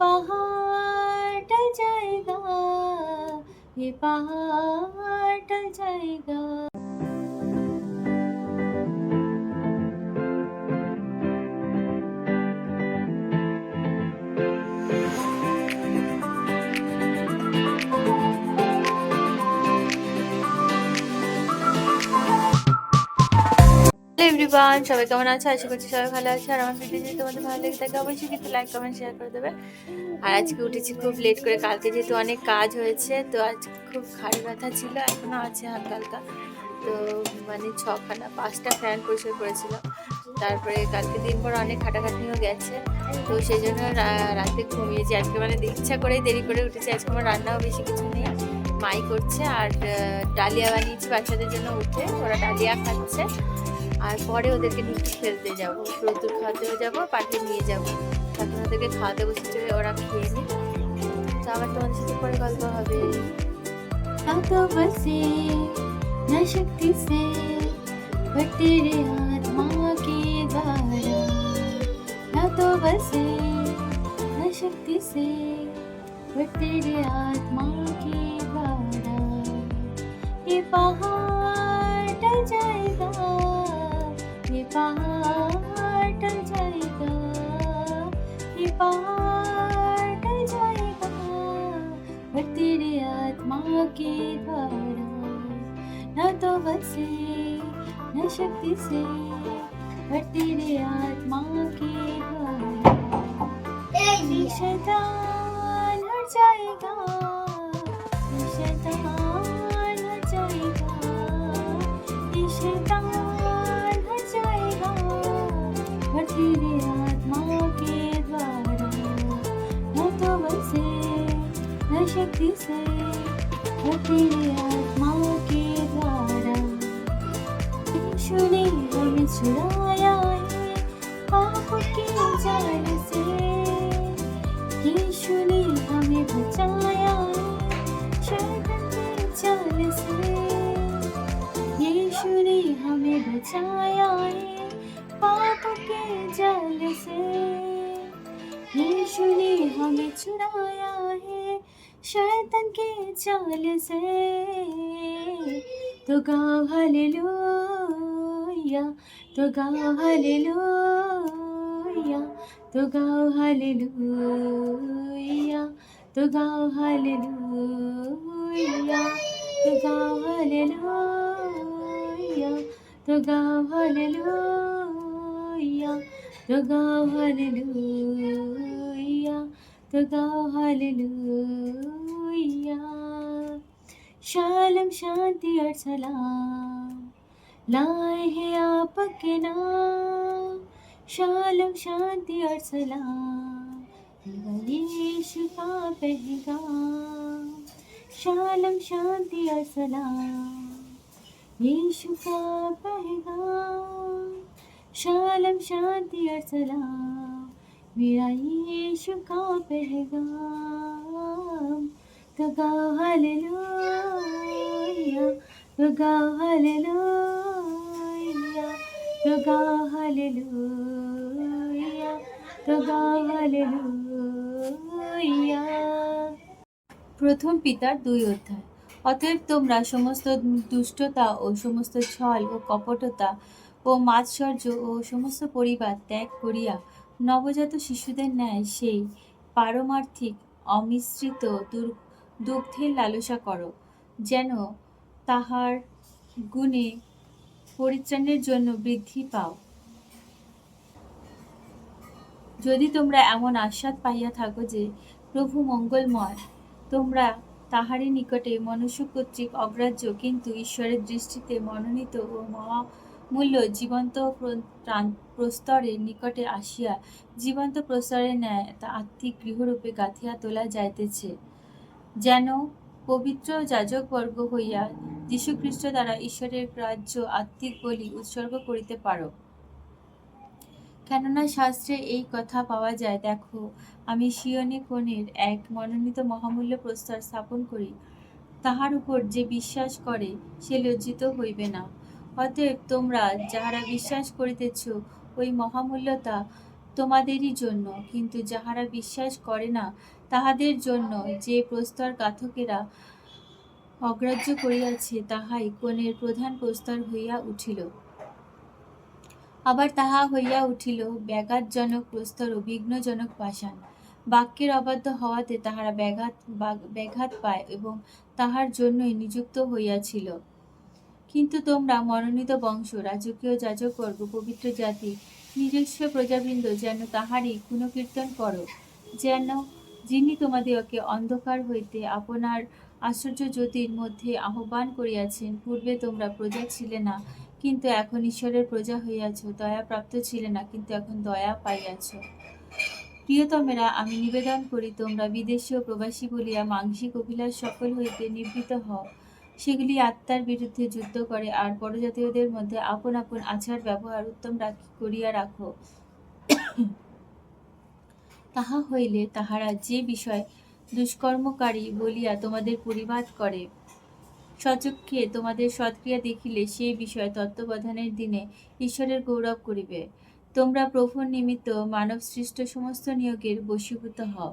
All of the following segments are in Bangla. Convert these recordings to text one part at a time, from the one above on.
পাহাড়টা জায়গা ये पहाड़ जाएगा হ্যালো এভরিওয়ান সবাই কেমন আছে? আশা করছি সবাই ভালো আছে। আর আমার ভিডিও যদি তোমাদের ভালো লেগে থাকে, অবশ্যই কিন্তু লাইক কমেন্ট শেয়ার করে দেবে। আর আজকে উঠেছি খুব লেট করে। কালকে যেহেতু অনেক কাজ হয়েছে, তো আজ খুব ঘাড়ে ব্যথা ছিল, এখনও আছে হালকা হালকা। তো মানে ছখানা, পাঁচটা ফ্যান পরিষ্কার করেছিল। তারপরে কালকে দিন পর অনেক খাটাখাটনিও গেছে। তো সেই জন্য রাতে ঘুমিয়েছি আজকে মানে ইচ্ছা করেই দেরি করে উঠেছি। আজকে আমার রান্নাও বেশি কিছু নেই। মাই করছে আর ডালিয়া বানিয়েছি বাচ্চাদের জন্য উঠে। ওরা ডালিয়া খাচ্ছে। আর পরে ওদেরকে নিয়ে একটু খেলতে যাবো রোদ্দুর খাওয়াতেও যাবো পার্কে নিয়ে যাবো তখন ওদেরকে খাওয়াতে বসেছে ওরা খেয়ে নি তো আবার তোমাদের সাথে পরে গল্প হবে तो बसे न शक्ति से पर तेरे आत्मा के द्वारा न तो बसे न शक्ति से पर तेरे आत्मा के द्वारा ये पहाड़ टल जाएगा टल जाएगा ये जाएगा। पर तेरे आत्मा के द्वारा न तो बसे न शक्ति से पर तेरे आत्मा के द्वारा। शैतान हट जाएगा शैतान dice Poterías malo quedará শুনি আমি ছুড়ায় পাপকে জানছে কি শুনি আমি বাঁচায় শরণে জানছে ये শুনি আমি বাঁচায়, পাপকে জানছে ये শুনি আমি ছুড়ায় शैतान के जाल से। तो गाओ हालेलुया तो गाओ हालेलुया तो गाओ हालेलुया तो गाओ हालेलुया तो गाओ हालेलुया तो गाओ हालेलुया तो गाओ हालेलुया तो गाओ हालेलुया। शालम शांति और सलाम। लाए हैं आपके नाम। शालम शांति और सलाम। यीशु का पैगाम। शालम शांति और सलाम। यीशु का पैगाम। शालम शांति और सलाम। मेरा यीशु का पहगाम तो गाओ हालेलुया तो गाओ हालेलुया तो गाओ हालेलुया तो गाओ हालेलुया প্রথম পিতার দুই অধ্যায়। অতএব তোমরা সমস্ত দুষ্টতা ও সমস্ত ছল ও কপটতা ও মাৎসর্য ও সমস্ত পরিবার ত্যাগ করিয়া নবজাত শিশুদের ন্যায় সেই পারমার্থিক, অমিশ্রিত দুগ্ধের লালসা করো, যেন তাহার গুণে পরিত্রাণের জন্য বৃদ্ধি পাও। যদি তোমরা এমন আস্বাদ পাইয়া থাকো যে প্রভু মঙ্গলময়, তোমরা তাহারই নিকটে মনুষ্য কর্তৃক অগ্রাহ্য, কিন্তু ঈশ্বরের দৃষ্টিতে মনোনীত ও মহামূল্য জীবন্ত প্রস্তরের নিকটে আসিয়া, জীবন্ত প্রস্তরের ন্যায় তা আত্মিক গৃহরূপে গাঁথিয়া তোলা যাইতেছে। যেন পবিত্র যাজকবর্গ হইয়া যীশুখ্রিস্ট দ্বারা ঈশ্বরের রাজ্য আত্মিক বলি উৎসর্গ করিতে পারো। কেননা শাস্ত্রে এই কথা পাওয়া যায়, দেখো, আমি শিয়নে কোণের এক মনোনীত মহামূল্য প্রস্তর স্থাপন করি। তাহার উপর যে বিশ্বাস করে, সে লজ্জিত হইবে না। অতএব তোমরা যাহারা বিশ্বাস করিতেছ, ওই মহামূল্যতা তোমাদেরই জন্য। কিন্তু যাহারা বিশ্বাস করে না, তাহাদের জন্য যে প্রস্তর গাথকেরা অগ্রাহ্য করিয়াছে, তাহাই কোণের প্রধান প্রস্তর হইয়া উঠিল। আবার তাহা হইয়া উঠিল ব্যাঘাতজনক প্রস্তর ও বিঘ্নজনক পাষাণ। বাক্যের অবাধ্য হওয়াতে তাহারা ব্যাঘাত ব্যাঘাত পায় এবং তাহার জন্যই নিযুক্ত হইয়াছিল। কিন্তু তোমরা মনোনীত বংশ, রাজকীয় যাজকবর্গ পবিত্র জাতি, নিজস্ব প্রজাবৃন্দ যেন তাহারই গুণকীর্তন করো, যেন যিনি তোমাদিগকে অন্ধকার হইতে আপনার আশ্চর্য জ্যোতির মধ্যে আহ্বান করিয়াছেন, পূর্বে তোমরা প্রজা ছিলে না, কিন্তু এখন ঈশ্বরের প্রজা হইয়াছ দয়া প্রাপ্ত ছিলে না, কিন্তু এখন দয়া পাইয়াছ। প্রিয়তমেরা, আমি নিবেদন করি তোমরা বিদেশীয় প্রবাসী বলিয়া মাংসিক অভিলাষ সকল হইতে নিবৃত হও। সেগুলি আত্মার বিরুদ্ধে যুদ্ধ করে, আর পরজাতীয়দের মধ্যে আপন আপন আচার ব্যবহার উত্তম করিয়া রাখো। তাহা হইলে তাহারা যে বিষয় দুষ্কর্মকারী বলিয়া তোমাদের পরিবাদ করে সচক্ষে তোমাদের সৎক্রিয়া দেখিলে সেই বিষয় তত্ত্ববধানের দিনে ঈশ্বরের গৌরব করিবে। তোমরা প্রভুর নিমিত্ত মানব সৃষ্ট সমস্ত নিয়োগের বশীভূত হও।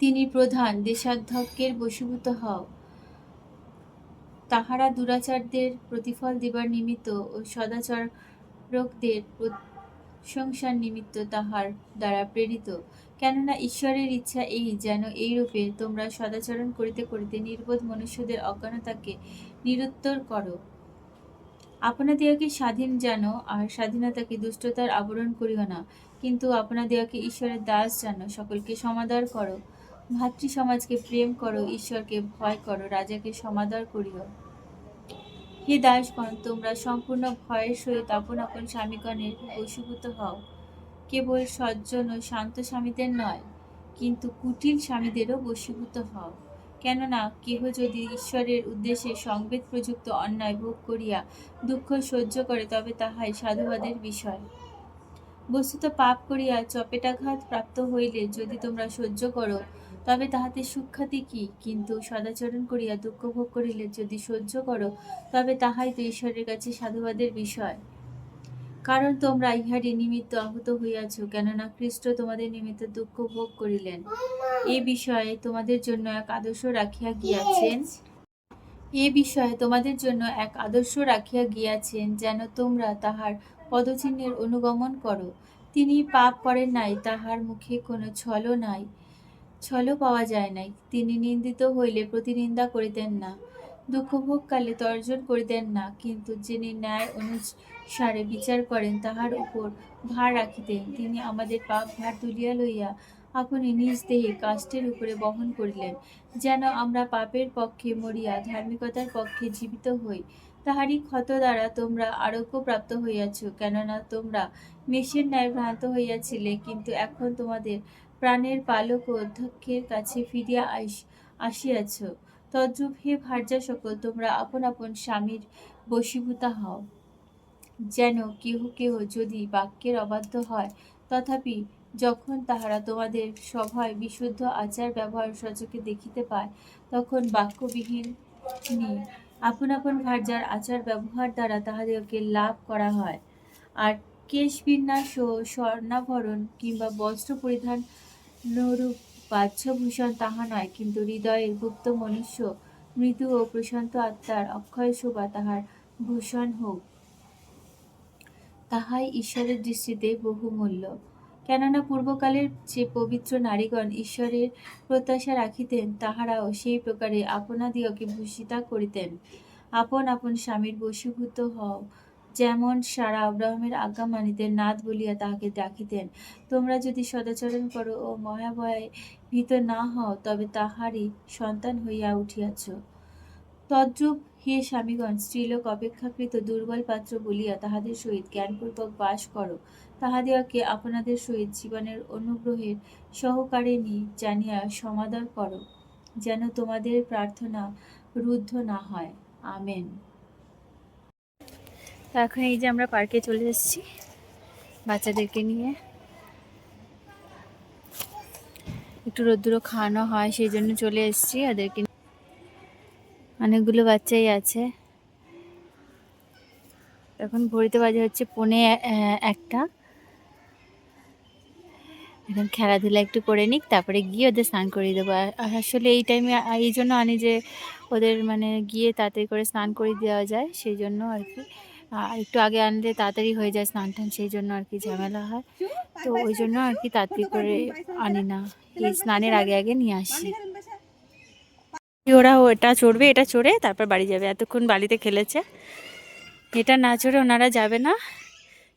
তিনি প্রধান দেশাধ্যক্ষের বশীভূত হও। তাহারা দুরাচারদের প্রতিফল দিবার নিমিত্ত ও সদাচারকদের প্রশংসার নিমিত্ত তাহার দ্বারা প্রেরিত। কেননা ঈশ্বরের ইচ্ছা এই যেন এইরূপে তোমরা সদাচরণ করিতে করিতে নির্বোধ মনুষ্যদের অজ্ঞানতাকে নিরুত্তর করো। আপনাদিগকে স্বাধীন জানো আর স্বাধীনতাকে দুষ্টতার আবরণ করিও না, কিন্তু আপনাদিগকে ঈশ্বরের দাস জানো সকলকে সমাদর করো। ভাতৃ সমাজকে প্রেম করো, ঈশ্বরকে ভয় করো, রাজাকে সমাদর করিও। হে দাসগণ, তোমরা সম্পূর্ণ ভয়ের সহিত আপন আপন স্বামীগণের বশীভূত হও। কেবল সজ্জন ও শান্ত স্বামীদের নয়, কিন্তু কুটিল স্বামীদেরও বশীভূত হও। কেননা কেহ যদি ঈশ্বরের উদ্দেশ্যে সংবেদ প্রযুক্ত অন্যায় ভোগ করিয়া দুঃখ সহ্য করে, তবে তাহাই সাধুবাদের বিষয়। বস্তুত পাপ করিয়া চপেটাঘাত প্রাপ্ত হইলে যদি তোমরা সহ্য করো তবে তাহাতে সুখ্যাতি কি? কিন্তু সদাচরণ করিয়া দুঃখ ভোগ করিলে যদি সহ্য করো, তবে তাহাই তো ঈশ্বরের কাছে সাধুবাদের বিষয়। কারণ তোমরা ইহারই নিমিত্ত আহত হইয়াছ, কেননা খ্রিস্ট তোমাদের নিমিত্ত দুঃখ ভোগ করিলেন। এই বিষয়ে তোমাদের জন্য এক আদর্শ রাখিয়া গিয়াছেন। এ বিষয়ে তোমাদের জন্য এক আদর্শ রাখিয়া গিয়াছেন, যেন তোমরা তাহার পদচিহ্নের অনুগমন করো। তিনি পাপ করেন নাই, তাহার মুখে কোনো ছলও নাই। ছলও পাওয়া যায় নাই। তিনি নিন্দিত হইলে প্রতিনিন্দা করিতেন না, দুঃখভোগকালে তর্জন করিতেন না, কিন্তু যিনি ন্যায় অনুসারে বিচার করেন, তাহার উপর ভার রাখিতেন। তিনি আমাদের পাপ ভার তুলিয়া লইয়া আপনি নিজ দেহে কাষ্টের উপরে বহন করিলেন, যেন আমরা পাপের পক্ষে মরিয়া, ধার্মিকতার পক্ষে জীবিত হই। তাহারই ক্ষত দ্বারা তোমরা আরোগ্য প্রাপ্ত হইয়াছ, কেননা তোমরা মেষের ন্যায় ভ্রান্ত হইয়াছিলে, কিন্তু এখন তোমাদের প্রাণের পালক ও অধ্যক্ষের কাছে ফিরিয়া আসিয়াছ। তদ্রূপ হে ভার্যা সকল, তোমরা আপন আপন স্বামীর বশীভূতা হও। যেন কেহ কেহ যদি বাক্যের অবাধ্য হয়, তথাপি যখন তাহারা তোমাদের সভায় বিশুদ্ধ আচার ব্যবহার সচকে দেখিতে পায়, তখন বাক্যবিহীন আপন আপন ভার্যার আচার ব্যবহার দ্বারা তাহাদেরকে লাভ করা হয়। আর কেশ বিন্যাস ও স্বর্ণাভরণ কিংবা বস্ত্র পরিধান নরূপ বাহ্যভূষণ তাহা নয়, কিন্তু হৃদয়ের গুপ্ত মনুষ্য, মৃদু ও প্রশান্ত আত্মার অক্ষয় শোভা তাহার ভূষণ হোক। তাহাই ঈশ্বরের দৃষ্টিতে বহুমূল্য। কেননা পূর্বকালের যে পবিত্র নারীগণ ঈশ্বরের প্রত্যাশা রাখিতেন, তাহারাও সেই প্রকারে আপনাদিগকে ভূষিতা করিতেন। আপন আপন স্বামীর বশীভূত হও যেমন সারা আব্রাহামের আজ্ঞা মানিতেন, নাথ বলিয়া তাহাকে ডাকিতেন, তোমরা যদি সদাচরণ করো ও মহাভয়ে ভীত না হও, তবে তাহারই সন্তান হইয়া উঠিয়াছ। তদ্রূপ হে স্বামীগণ, স্ত্রীলোক অপেক্ষাকৃত দুর্বল পাত্র বলিয়া তাহাদের সহিত জ্ঞানপূর্বক বাস করো। তাহাদিগকে আপনাদের সহিত জীবনের অনুগ্রহের সহকারিণী জানিয়া সমাদর করো, যেন তোমাদের প্রার্থনা রুদ্ধ না হয়। আমেন। তো এখন এই যে আমরা পার্কে চলে এসেছি বাচ্চাদেরকে নিয়ে। একটু রোদ্দুরও খাওয়ানো হয়, সেই জন্য চলে এসেছি ওদেরকে অনেকগুলো বাচ্চাই আছে। এখন ঘড়িতে বাজে হচ্ছে পৌনে একটা। এখন খেলাধুলা একটু করে নিক, তারপরে গিয়ে ওদের স্নান করিয়ে দেবো। আর আসলে এই টাইমে এই জন্য আনি যে ওদের মানে গিয়ে তাড়াতাড়ি করে স্নান করিয়ে দেওয়া যায়, সেই জন্য আর কি। একটু আগে আনলে তাড়াতাড়ি হয়ে যায় স্নান টান, সেই জন্য আর কি ঝামেলা হয়। তো ওই জন্য আর কি তাড়াতাড়ি করে আনি না। এই স্নানের আগে আগে নিয়ে আসি। ওরা ওটা চড়বে, এটা চড়ে তারপর বাড়ি যাবে। এতক্ষণ বাড়িতে খেলেছে। এটা না চড়ে ওনারা যাবে না।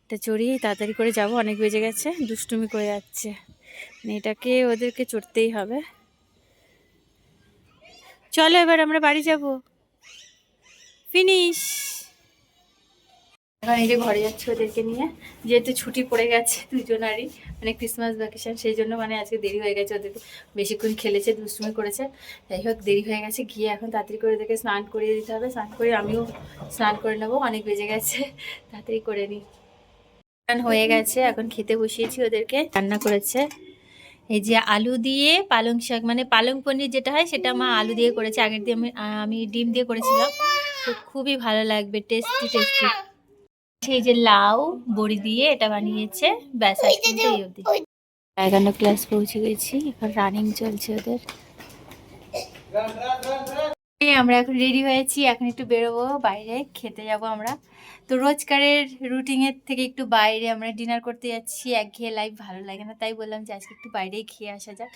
এটা চড়িয়েই তাড়াতাড়ি করে যাব। অনেক বেজে গেছে, দুষ্টুমি করে যাচ্ছে। মানে এটাকে ওদেরকে চড়তেই হবে। চলো এবার আমরা বাড়ি যাব। ফিনিশ। এখন এই যে ঘরে যাচ্ছে ওদেরকে নিয়ে। যেহেতু ছুটি পড়ে গেছে দুজনারই মানে ক্রিসমাস ভ্যাকেশন সেই জন্য মানে আজকে দেরি হয়ে গেছে ওদের বেশিক্ষণ খেলেছে, দুষ্টুমি করেছে। যাই হোক, দেরি হয়ে গেছে, গিয়ে এখন তাড়াতাড়ি করে ওদেরকে স্নান করিয়ে দিতে হবে। স্নান করে আমিও স্নান করে নেব, অনেক বেজে গেছে। তাড়াতাড়ি করে নিই স্নান হয়ে গেছে, এখন খেতে বসিয়েছি ওদেরকে, রান্না করেছে। এই যে আলু দিয়ে পালং শাক মানে পালং পনির যেটা হয়, সেটা মা আলু দিয়ে করেছে। আগের দিয়ে আমি আমি ডিম দিয়ে করেছিলাম। তো খুবই ভালো লাগবে টেস্টি টেস্টি সেই যে লাউ বড়ি দিয়ে এটা বানিয়েছে। ব্যাস আজকে এই অবধি। এগারো ক্লাস পৌঁছে গেছি এখন রানিং চলছে ওদের। আমরা এখন রেডি হয়েছি এখন একটু বেরোবো বাইরে খেতে যাব আমরা। তো রোজকারের রুটিনের থেকে একটু বাইরে আমরা ডিনার করতে যাচ্ছি একঘেয়ে লাইফ ভালো লাগে না। তাই বললাম যে আজকে একটু বাইরেই খেয়ে আসা যাক।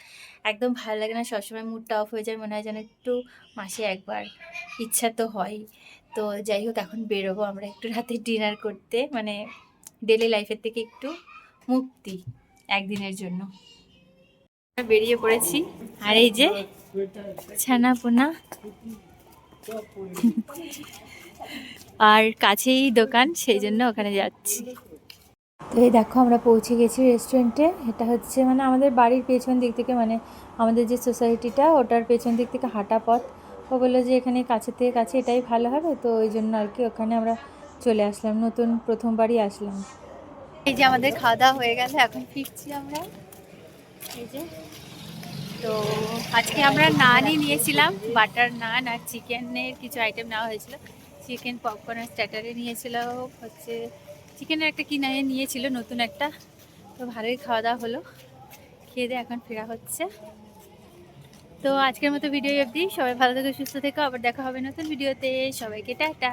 একদম ভালো লাগে না সবসময় মুডটা অফ হয়ে যায় মনে হয় যেন একটু মাসে একবার ইচ্ছা তো হয়। তো যাই হোক, এখন বেরোবো আমরা একটু রাতে ডিনার করতে। মানে ডেলি লাইফের থেকে একটু মুক্তি একদিনের জন্য। বেরিয়ে পড়েছি। আর এই যে ছানা পোনা আর কাছেই দোকান, সেই জন্য ওখানে যাচ্ছি। তো এই দেখো, আমরা পৌঁছে গেছি রেস্টুরেন্টে এটা হচ্ছে মানে আমাদের বাড়ির পেছন দিক থেকে মানে আমাদের যে সোসাইটিটা ওটার পেছন দিক থেকে হাঁটা পথ। ও বলল যে এখানে কাছে থেকে কাছে এটাই ভালো হবে, তো ওই জন্য আর কি ওখানে আমরা চলে আসলাম, নতুন প্রথমবারই আসলাম। এই যে আমাদের খাওয়া দাওয়া হয়ে গেছে এখন ফিরছি আমরা। এই যে, তো আজকে আমরা নানই নিয়েছিলাম, বাটার নান আর চিকেনের কিছু আইটেম নেওয়া হয়েছিল। চিকেন পপকর্ন আর স্ট্যাটারে নিয়েছিল, হচ্ছে চিকেনের একটা কি নিয়ে নিয়েছিল, নতুন একটা। তো ভালোই খাওয়া দাওয়া হলো। খেয়ে দিয়ে এখন ফেরা হচ্ছে। তো আজকের মতো ভিডিও অবধি। সবাই ভালো থেকে, সুস্থ থেকে। আবার দেখা হবে নতুন ভিডিওতে সবাইকে টাটা।